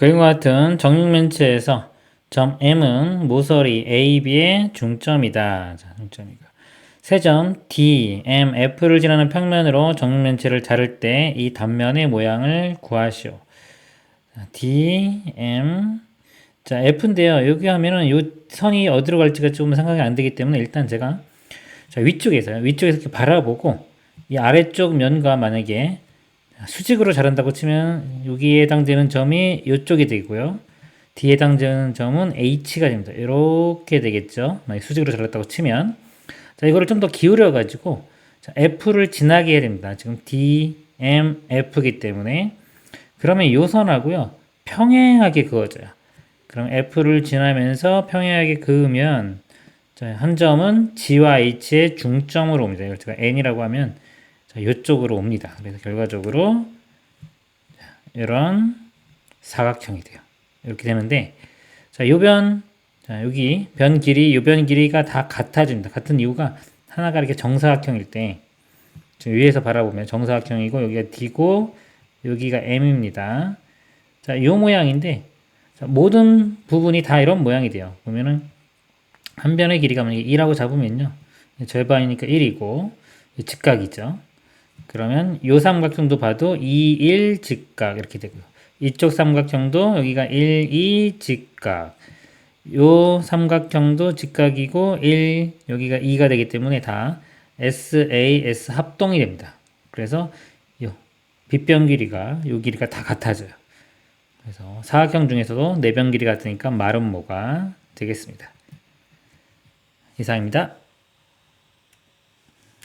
그림과 같은 정육면체에서 점 M은 모서리 AB의 중점이다. 자, 중점이가. 세점 D, M, F를 지나는 평면으로 정육면체를 자를 때 이 단면의 모양을 구하시오. 자, D, M, 자, F인데요. 여기 하면은 이 선이 어디로 갈지가 조금 생각이 안 되기 때문에 일단 제가 자, 위쪽에서요. 위쪽에서 이렇게 바라보고 이 아래쪽 면과 만약에 수직으로 자른다고 치면 여기에 해당되는 점이 이쪽이 되고요. 뒤에 해당되는 점은 H가 됩니다. 이렇게 되겠죠. 만약 수직으로 잘랐다고 치면 자 이거를 좀 더 기울여 가지고 F를 지나게 해야 됩니다. 지금 D, M, F이기 때문에 그러면 이 선하고요 평행하게 그어져요. 그럼 F를 지나면서 평행하게 그으면 자, 한 점은 G와 H의 중점으로 옵니다. 이걸 제가 N이라고 하면 자, 이쪽으로 옵니다. 그래서 결과적으로 자, 이런 사각형이 돼요. 이렇게 되는데 자, 요변 자, 여기 변 길이 요변 길이가 다 같아집니다. 같은 이유가 하나가 이렇게 정사각형일 때 위에서 바라보면 정사각형이고 여기가 D고 여기가 M입니다. 자, 요 모양인데 자, 모든 부분이 다 이런 모양이 돼요. 보면은 한 변의 길이가 만약에 2라고 잡으면요. 절반이니까 1이고 직각이죠. 그러면 요 삼각형도 봐도 2, 1 직각 이렇게 되고요. 이쪽 삼각형도 여기가 1, 2 직각. 요 삼각형도 직각이고 1 여기가 2가 되기 때문에 다 SAS 합동이 됩니다. 그래서 요 빗변 길이가 요 길이가 다 같아져요. 그래서 사각형 중에서도 내변 길이 같으니까 마름모가 되겠습니다. 이상입니다.